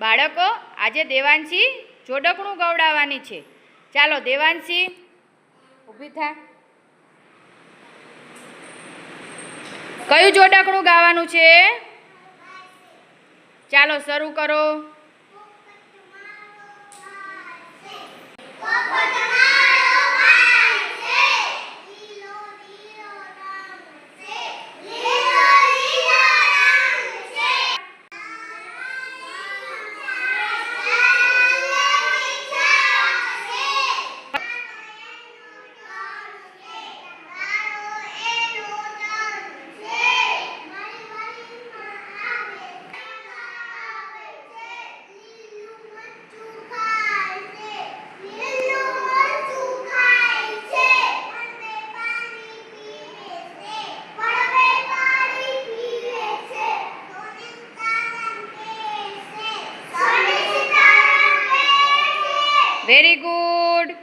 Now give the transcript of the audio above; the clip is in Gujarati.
બાળકો, આજે દેવાંશી જોડકણું ગવડાવવાની છે. ચાલો, દેવાંશી ઊભી થા. કયું જોડકણું ગાવાનું છે? ચાલો, શરૂ કરો. very good.